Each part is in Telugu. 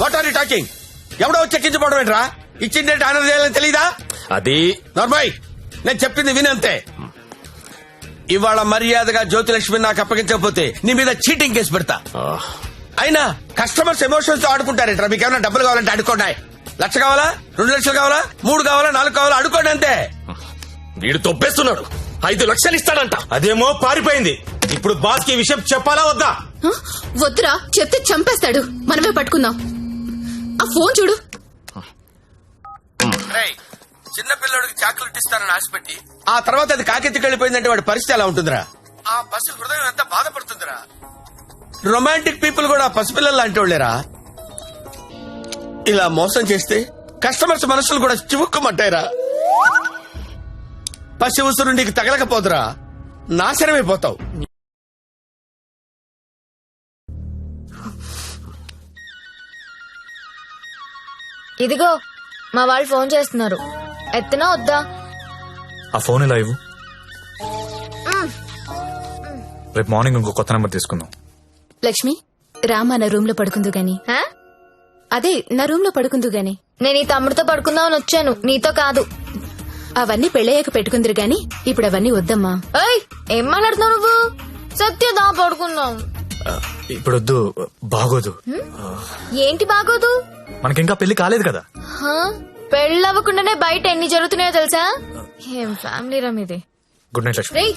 What are you talking? ఎవడో చెక్కించబడడం ఏంట్రా? ఇచ్చిందంటే ఆనంద చేయాలని తెలీదా? అది. నార్మాయ్ నేను చెప్పింది వినంతే ఇవాళ మర్యాదగా జ్యోతిలక్ష్మి నాకు అప్పగించకపోతే నీ మీద చీటింగ్ కేసు పెడతా. అయినా కస్టమర్స్ ఎమోషన్స్తో ఆడుకుంటారేంట్రా మీకు ఏమైనా డబ్బులు కావాలంటే అడుకోండి లక్ష కావాలా? రెండు లక్షలు కావాలా? మూడు కావాలా? నాలుగు కావాలా? అడుకోండి అంతే. వీడు తొప్పేస్తున్నాడు. ఐదు లక్షలు ఇస్తాడంట. అదేమో పారిపోయింది. ఇప్పుడు బాస్కి విషయం చెప్పాలా వద్దా? వద్దురా చెప్తే చంపేస్తాడు. మనమే పట్టుకుందాం. ఆ ఫోన్ చూడు. చిన్న పిల్లడికి చాక్లెట్ ఇస్తానని ఆశపెట్టి ఆ తర్వాత అది కాకెత్తికి వెళ్ళిపోయిందంటే వాడి పరిస్థితి ఎలా ఉంటుందిరా? ఆ పసి హృదయం ఎంత బాధపడుతుందిరా? రొమాంటిక్ పీపుల్ కూడా పసిపిల్లలు లాంటి వాళ్ళేరా. ఇలా మోసం చేస్తే కస్టమర్స్ మనసులు కూడా చివుక్కుమంటాయిరా. పసి ఉసురు నీకు తగలకపోదురా. నాశనమైపోతావు. ఇదిగో మా వాళ్ళు ఫోన్ చేస్తున్నారు. ఎత్తనా వద్దా? ఆ ఫోన్ ఇలా ఇవ్వు? రేపు మార్నింగ్ ఇంకో కొత్త నెంబర్ తీసుకుందాం. లక్ష్మి రామా నా రూమ్లో పడుకుందు గాని? అదే నా రూమ్లో పడుకుందు గాని. నేను ఈ తమ్ముడితో పడుకుందామని వచ్చాను. నీతో కాదు. అవన్నీ పెళ్ళయ్యాక పెట్టుకుందరు గాని ఇప్పుడు అవన్నీ వద్దమ్మా. ఏయ్ ఏం మాట్లాడుతున్నావు నువ్వు? సత్యదా పడుకుందాం. ఇప్పుడు వద్దు బాగోదు ఏంటి బాగోదు? మనకింకా పెళ్ళి కాలేదు కదా. హా? పెళ్ళవ్వకుండానే బయట ఎన్ని జరుగుతున్నాయో తెలుసా? ఏం ఫ్యామిలీ రమ్ ఇది గుడ్ నైట్ లక్ష్మి. రేయ్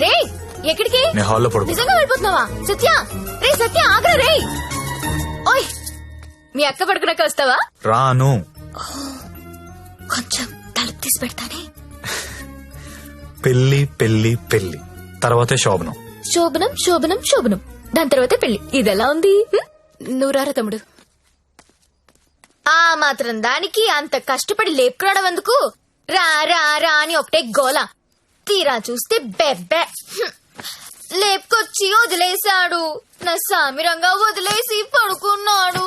రేయ్ ఎక్కడికి? నేను హాల్లో పడుకో నిజంగా వెళ్ళిపోతున్నావా? సత్య రే సత్య ఆగ్రా రేయ్. ఓయ్ మీ అక్క పడుకున్నాక వస్తావా? రాను. కొంచెం తలుపు తీసి పెడతానే. పెళ్ళి పెళ్ళి పెళ్ళి తర్వాతే శోభనం. శోభనం శోభనం శోభనం. దాని తర్వాత పెళ్ళి ఇదెలా ఉంది? నూరారా తమ్ముడు. ఆ మాత్రం దానికి అంత కష్టపడి లేపుకురావడం ఎందుకు? రా రా రా అని ఒకటే గోల. తీరా చూస్తే బెబ్బె. లేపుకొచ్చి వదిలేశాడు. నా సామిరంగా వదిలేసి పడుకున్నాడు.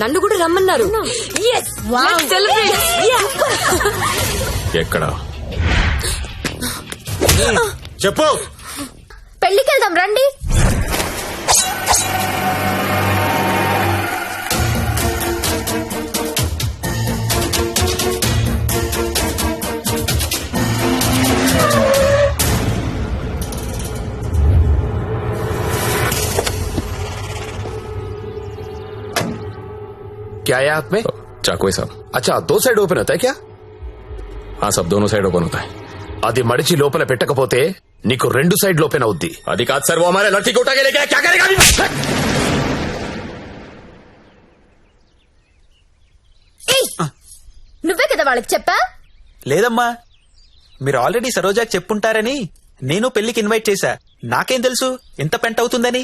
నన్ను కూడా రమ్మన్నారు! ఎక్కడ? చెప్పు. పెళ్ళికి వెళ్దాం రండి. क्या है हाथ में चाकू है साहब अच्छा दो साइड ఓపెన్ అవుతాయి क्या हाँ सब दोनों साइड ओपन होता है అది మడిచి లోపల పెట్టకపోతే నీకు రెండు సైడ్ ఓపెన్ అవుద్ది అది కాదు సార్ वो हमारे लड़की को उठा के लेके आया, क्या करेगा अभी? ఏయ్, నువ్వే కదా వాళ్ళకి చెప్పా లేదమ్మా మీరు ఆల్రెడీ సరోజాకి చెప్పుంటారని నేను పెళ్లికి ఇన్వైట్ చేశా నాకేం తెలుసు ఎంత పెంట అవుతుందని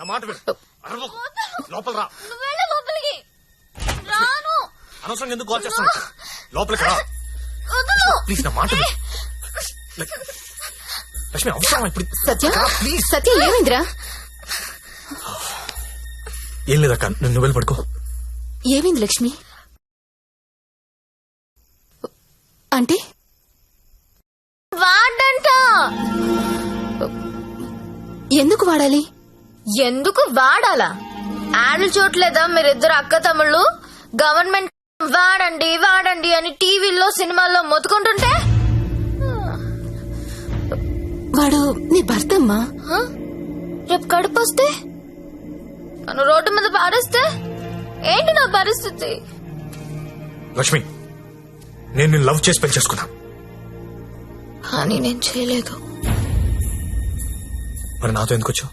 నా మాట కుమ్మేస్తారు లోపల రా. లోపలికి. రాను. అనవసరంగా ఎందుకు కాల్ చేస్తాను లోపలికి రా. ప్లీజ్ నా మాట విను. లక్ష్మి అవసరం ఇప్పుడు? సత్య? సత్య ఏమైందిరా? ఏం లేదక్క నువ్వు నువ్వు వెళ్ళి పడుకో. ఏమైంది లక్ష్మి? అంటే వాడంట. ఎందుకు వాడాలి? ఎందుకు వాడాలా? యాడ్లు చూడలేదా మీరిద్దరు అక్క తమ్ముళ్ళు? గవర్నమెంట్ వాడండి వాడండి అని టీవీల్లో సినిమాల్లో మొత్తుకుంటుంటే? వాడు నీ భర్త అమ్మా హ? రేపు కడుపు వస్తే? నన్ను రోడ్డు మీద పారేస్తే? ఏంటి నా పరిస్థితి? లక్ష్మి నేను నిన్ను లవ్ చేసి పెళ్ళి చేసుకున్నా. కానీ నేను చేయలేదు. మరి నాతో ఎందుకు వచ్చావు?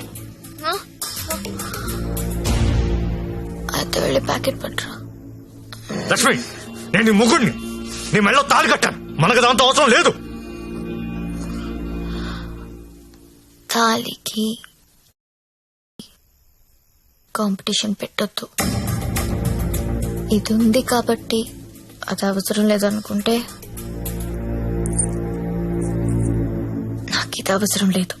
అయితే వెళ్ళి ప్యాకెట్ పట్టురా. లక్ష్మి నేను నీ ముగ్గుడిని. నీ మెళ్ళో తాళి కట్టాను. మనకు దాంతో అవసరం లేదు. తాలికి కాంపిటీషన్ పెట్టొద్దు. ఇది ఉంది కాబట్టి అది అవసరం లేదనుకుంటే నాకు ఇది అవసరం లేదు.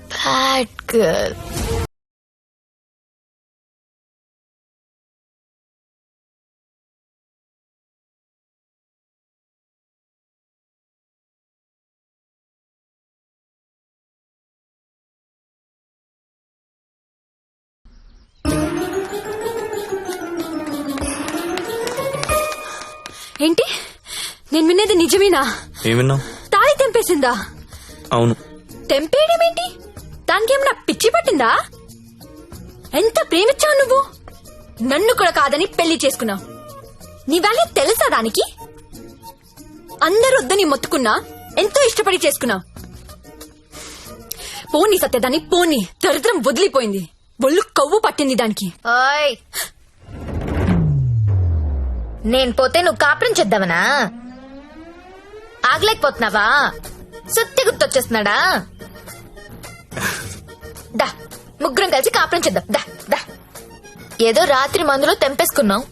బ్యాడ్ గర్ల్ ఏంటి? నేను వినేది నిజమేనా? ఏం విన్నావు? తాళి తెంపేసిందా? అవును. తెంపేయడం ఏంటి? దానికేమన్నా పిచ్చి పట్టిందా? ఎంత ప్రేమించావు నువ్వు? నన్ను కూడా కాదని పెళ్ళి చేసుకున్నావు. నీ వాల్యూ తెలుసా దానికి? అందరు వద్దని మొత్తుకున్నా ఎంతో ఇష్టపడి చేసుకున్నావు. పోనీ సత్యదాన్ని పోనీ. దరిద్రం వదిలిపోయింది. ఒళ్ళు కవ్వు పట్టింది దానికి. ఓయ్! నేను పోతే నువ్వు కాపురం చేద్దామనా ఆగలేకపోతున్నావా? సుత్తి గుర్తొచ్చేస్తున్నాడా? దా ముగ్గురం కలిసి కాపురం చేద్దాం. దా దా. ఏదో రాత్రి మందులో తెంపేసుకున్నాం.